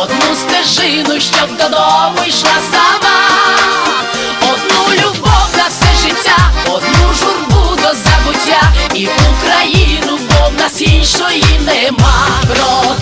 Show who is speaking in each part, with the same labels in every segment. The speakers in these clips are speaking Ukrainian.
Speaker 1: одну стежину, щоб додому йшла сама, одну любов на все життя, одну журбу до забуття і Україну, бо в нас іншої нема. Про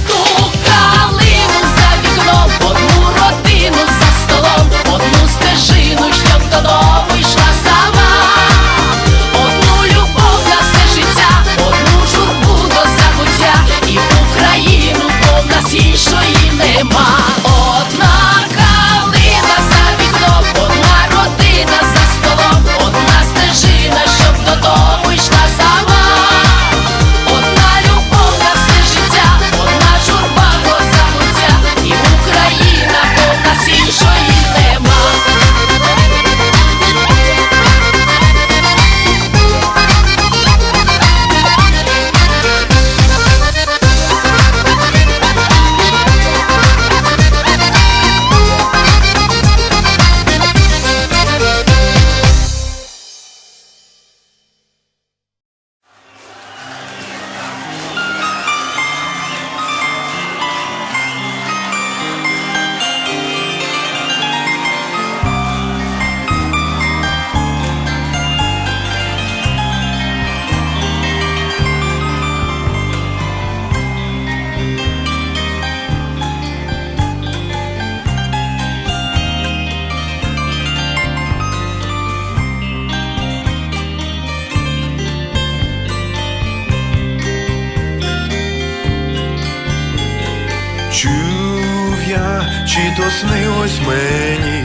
Speaker 2: чи то снилось мені,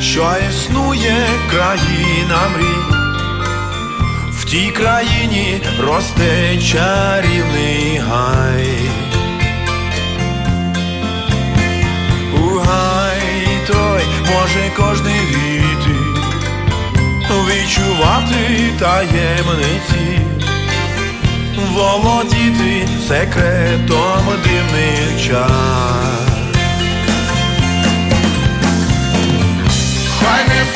Speaker 2: що існує країна мрій, в тій країні росте чарівний гай. У гай той може кожний війти, відчувати таємниці. Володіти секретом дивних час Why